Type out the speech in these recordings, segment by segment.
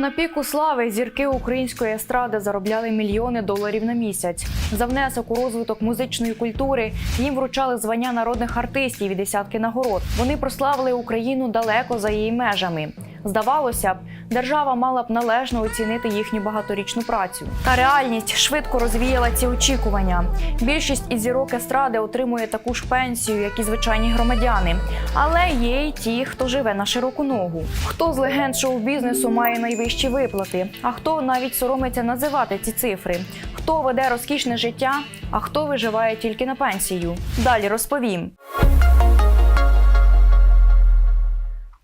На піку слави зірки української естради заробляли мільйони доларів на місяць. За внесок у розвиток музичної культури їм вручали звання народних артистів і десятки нагород. Вони прославили Україну далеко за її межами. Здавалося б, держава мала б належно оцінити їхню багаторічну працю. Та реальність швидко розвіяла ці очікування. Більшість із зірок естради отримує таку ж пенсію, як і звичайні громадяни. Але є й ті, хто живе на широку ногу. Хто з легенд шоу-бізнесу має найвищі виплати, а хто навіть соромиться називати ці цифри. Хто веде розкішне життя, а хто виживає тільки на пенсію. Далі розповім.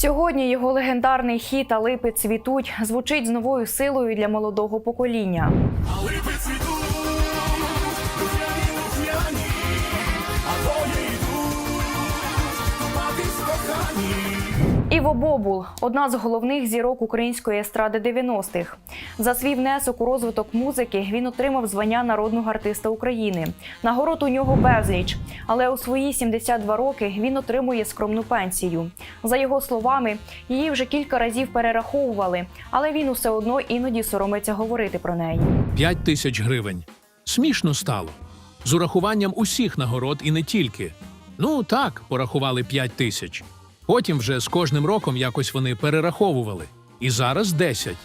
Сьогодні його легендарний хіт «А липи цвітуть звучить з новою силою для молодого покоління. Іво Бобул одна з головних зірок української естради 90-х. За свій внесок у розвиток музики він отримав звання народного артиста України. Нагород у нього безліч, але у свої 72 роки він отримує скромну пенсію. За його словами, її вже кілька разів перераховували, але він усе одно іноді соромиться говорити про неї. 5 тисяч гривень. Смішно стало. З урахуванням усіх нагород і не тільки. Ну так, порахували 5 тисяч. Потім вже з кожним роком якось вони перераховували. І зараз 10.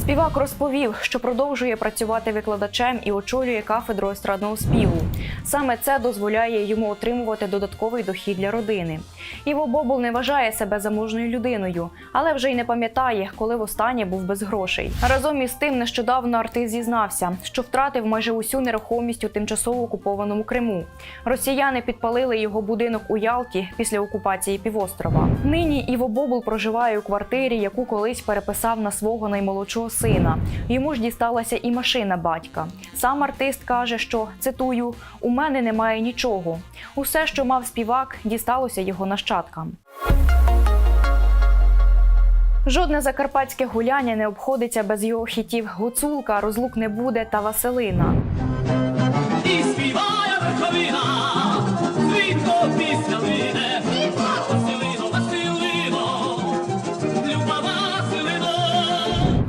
Співак розповів, що продовжує працювати викладачем і очолює кафедру естрадного співу. Саме це дозволяє йому отримувати додатковий дохід для родини. Іво Бобул не вважає себе заможною людиною, але вже й не пам'ятає, коли востаннє був без грошей. Разом із тим, нещодавно артист зізнався, що втратив майже усю нерухомість у тимчасово окупованому Криму. Росіяни підпалили його будинок у Ялті після окупації півострова. Нині Іво Бобул проживає у квартирі, яку колись переписав на свого наймолодшого сина. Йому ж дісталася і машина батька. Сам артист каже, що цитую: у мене немає нічого. Усе, що мав співак, дісталося його нащадкам. Жодне закарпатське гуляння не обходиться без його хітів Гуцулка, Розлук не буде та Василина. І співає верховина,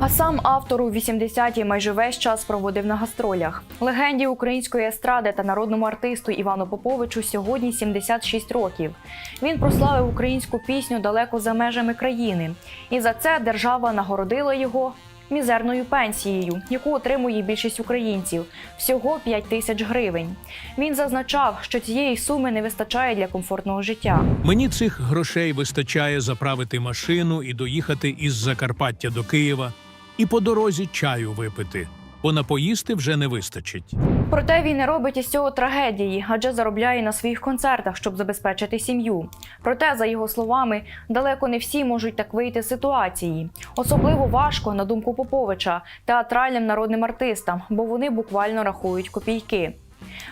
А сам автор у 80-ті майже весь час проводив на гастролях. Легенді української естради та народному артисту Івану Поповичу сьогодні 76 років. Він прославив українську пісню далеко за межами країни, і за це держава нагородила його. Мізерною пенсією, яку отримує більшість українців, всього 5 тисяч гривень. Він зазначав, що цієї суми не вистачає для комфортного життя. Мені цих грошей вистачає заправити машину і доїхати із Закарпаття до Києва, і по дорозі чаю випити, бо напоїсти вже не вистачить. Проте він не робить із цього трагедії, адже заробляє на своїх концертах, щоб забезпечити сім'ю. Проте, за його словами, далеко не всі можуть так вийти з ситуації. Особливо важко, на думку Поповича, театральним народним артистам, бо вони буквально рахують копійки.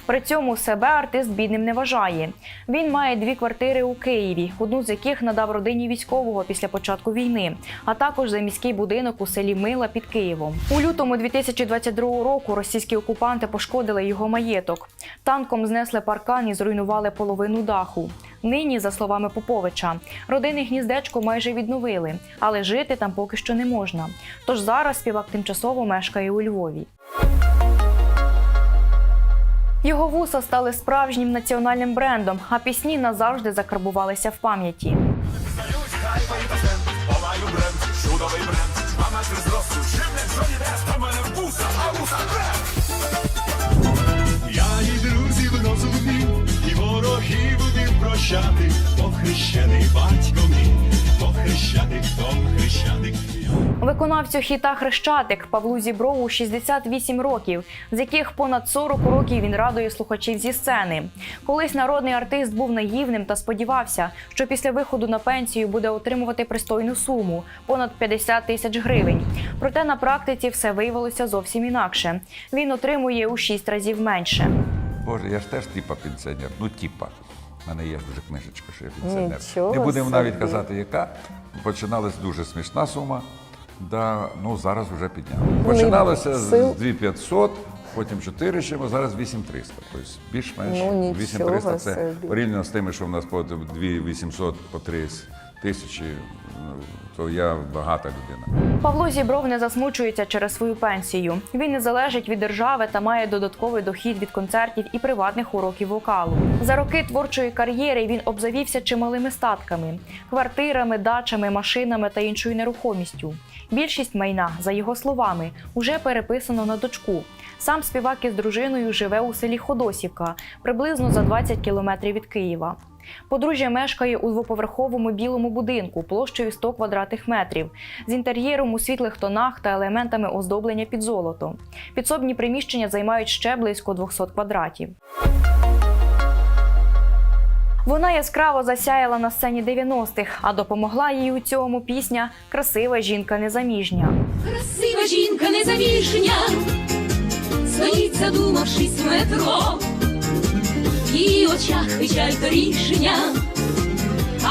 При цьому себе артист бідним не вважає. Він має дві квартири у Києві, одну з яких надав родині військового після початку війни, а також за міський будинок у селі Мила під Києвом. У лютому 2022 року російські окупанти пошкодили його маєток. Танком знесли паркан і зруйнували половину даху. Нині, за словами Поповича, родинне гніздечко майже відновили, але жити там поки що не можна. Тож зараз співак тимчасово мешкає у Львові. Його вуса стали справжнім національним брендом, а пісні назавжди закарбувалися в пам'яті. Виконавцю хіта Хрещатик Павлу Зіброву 68 років, з яких понад 40 років він радує слухачів зі сцени. Колись народний артист був наївним та сподівався, що після виходу на пенсію буде отримувати пристойну суму понад 50 тисяч гривень. Проте на практиці все виявилося зовсім інакше. Він отримує у 6 разів менше. Боже, я ж теж типа пенсіонер. Ну, типа. У мене є вже книжечка, що я пенсіонер. Нічого Не будемо навіть казати, яка. Починалась дуже смішна сума. Да, ну зараз вже підняли. Починалося з сил. 2500, потім 4 чимо, зараз 8300. Тобто більш-менш Ну, нічого 8300 це собі. порівняно з тими, що в нас по 2800, по 3 тисячі, ну, то я багата людина. Павло Зібров не засмучується через свою пенсію. Він не залежить від держави та має додатковий дохід від концертів і приватних уроків вокалу. За роки творчої кар'єри він обзавівся чималими статками: квартирами, дачами, машинами та іншою нерухомістю. Більшість майна, за його словами, уже переписано на дочку. Сам співак із дружиною живе у селі Ходосівка, приблизно за 20 кілометрів від Києва. Подружжя мешкає у двоповерховому білому будинку площею 100 квадратних метрів з інтер'єром у світлих тонах та елементами оздоблення під золото. Підсобні приміщення займають ще близько 200 квадратів. Вона яскраво засяяла на сцені 90-х, а допомогла їй у цьому пісня Красива жінка незаміжня. Красива жінка незаміжня, стоїть, задумавшись в метро, в її очах печаль то рішення,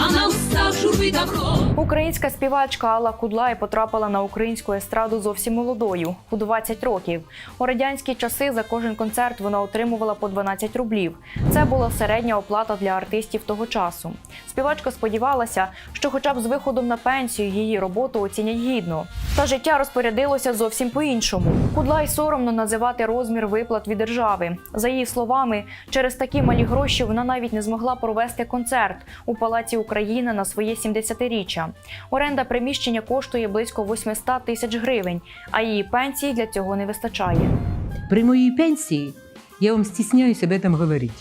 на устах журби добро. Українська співачка Алла Кудлай потрапила на українську естраду зовсім молодою у 20 років. У радянські часи за кожен концерт вона отримувала по 12 рублів. Це була середня оплата для артистів того часу. Співачка сподівалася, що, хоча б з виходом на пенсію, її роботу оцінять гідно. Та життя розпорядилося зовсім по-іншому. Кудлай соромно називати розмір виплат від держави. За її словами, через такі малі гроші вона навіть не змогла провести концерт у Палаці Україна на своє 70-річчя. Оренда приміщення коштує близько 800 тисяч гривень, а її пенсії для цього не вистачає. При моїй пенсії я вам стісняюсь об этом говорити.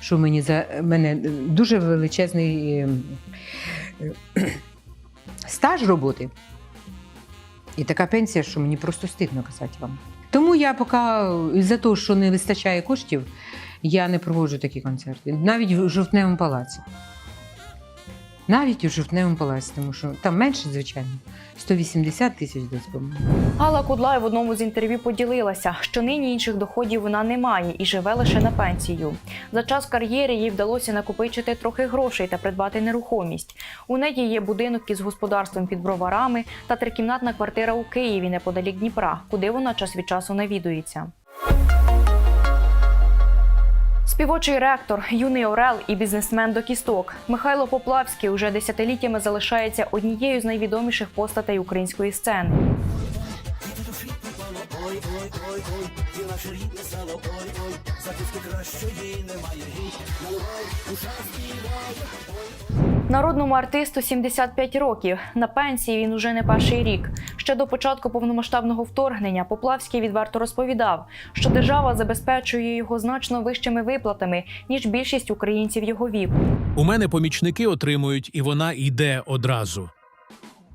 Що мені за мене дуже величезний е, е, стаж роботи. І така пенсія, що мені просто стидно казати вам. Тому я поки за те, що не вистачає коштів, я не проводжу такі концерти. Навіть в жовтневому палаці. Навіть у жовтневому палаці, тому що там менше, звичайно, 180 тисяч десь. Алла Кудлай в одному з інтерв'ю поділилася, що нині інших доходів вона не має і живе лише на пенсію. За час кар'єри їй вдалося накопичити трохи грошей та придбати нерухомість. У неї є будинок із господарством під броварами та трикімнатна квартира у Києві неподалік Дніпра, куди вона час від часу навідується. Співочий ректор, юний орел і бізнесмен до кісток Михайло Поплавський уже десятиліттями залишається однією з найвідоміших постатей української сцени. Народному артисту 75 років. На пенсії він уже не перший рік. Ще до початку повномасштабного вторгнення Поплавський відверто розповідав, що держава забезпечує його значно вищими виплатами ніж більшість українців його віку. У мене помічники отримують, і вона йде одразу.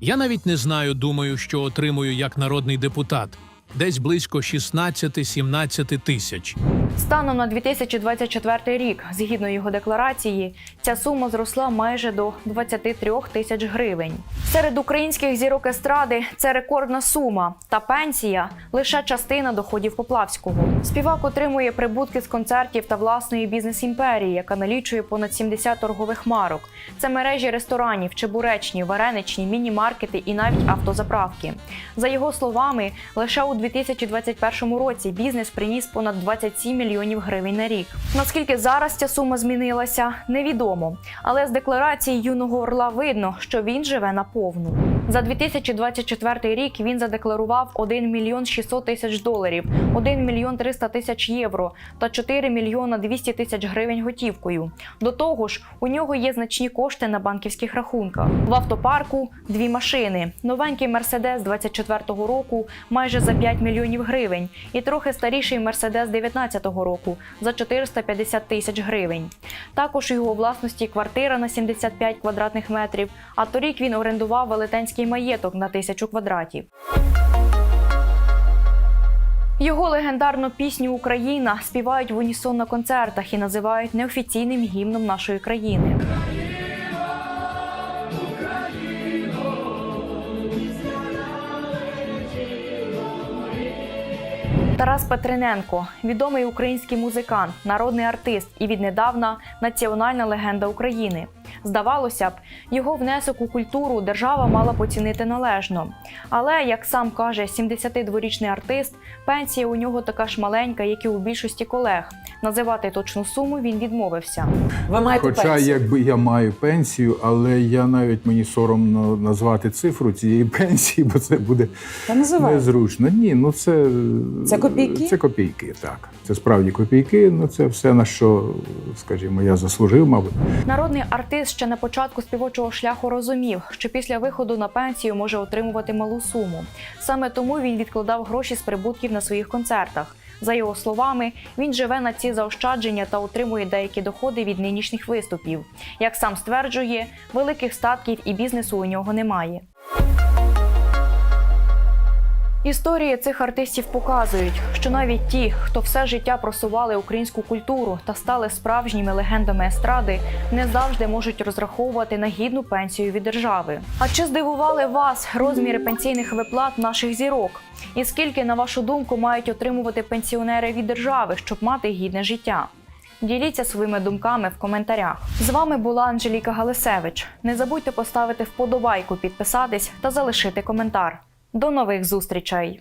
Я навіть не знаю, думаю, що отримую як народний депутат. Десь близько 16-17 тисяч. Станом на 2024 рік, згідно його декларації, ця сума зросла майже до 23 тисяч гривень. Серед українських зірок естради це рекордна сума, та пенсія лише частина доходів Поплавського. Співак отримує прибутки з концертів та власної бізнес-імперії, яка налічує понад 70 торгових марок. Це мережі ресторанів, чебуречні, вареничні, міні-маркети і навіть автозаправки. За його словами, лише у 2021 році бізнес приніс понад 27 мільйонів гривень на рік. Наскільки зараз ця сума змінилася, невідомо. Але з декларації юного орла видно, що він живе наповну. За 2024 рік він задекларував 1 мільйон 600 тисяч доларів, 1 мільйон 300 тисяч євро та 4 мільйона 200 тисяч гривень готівкою. До того ж, у нього є значні кошти на банківських рахунках. В автопарку дві машини. Новенький Мерседес 24-го року майже за 5 мільйонів гривень, і трохи старіший Мерседес 19-го року за 450 тисяч гривень. Також у його власності квартира на 75 квадратних метрів. А торік він орендував велетенський маєток на тисячу квадратів. Його легендарну пісню Україна співають в унісон на концертах і називають неофіційним гімном нашої країни. Тарас Петриненко, відомий український музикант, народний артист і віднедавна національна легенда України. Здавалося б, його внесок у культуру держава мала поцінити належно. Але, як сам каже 72-річний артист, пенсія у нього така ж маленька, як і у більшості колег. Називати точну суму він відмовився. Ви маєте Хоча пенсію. якби я маю пенсію, але я навіть мені соромно назвати цифру цієї пенсії, бо це буде Та незручно. Ні, ну це Це копійки? Це копійки, так. Це справді копійки. Ну це все на що, скажімо, я заслужив, мабуть. Народний артист ще на початку співочого шляху розумів, що після виходу на пенсію може отримувати малу суму. Саме тому він відкладав гроші з прибутків на своїх концертах. За його словами, він живе на ці заощадження та отримує деякі доходи від нинішніх виступів. Як сам стверджує, великих статків і бізнесу у нього немає. Історії цих артистів показують, що навіть ті, хто все життя просували українську культуру та стали справжніми легендами естради, не завжди можуть розраховувати на гідну пенсію від держави. А чи здивували вас розміри пенсійних виплат наших зірок? І скільки, на вашу думку, мають отримувати пенсіонери від держави, щоб мати гідне життя? Діліться своїми думками в коментарях. З вами була Анжеліка Галисевич. Не забудьте поставити вподобайку, підписатись та залишити коментар. До нових зустрічей!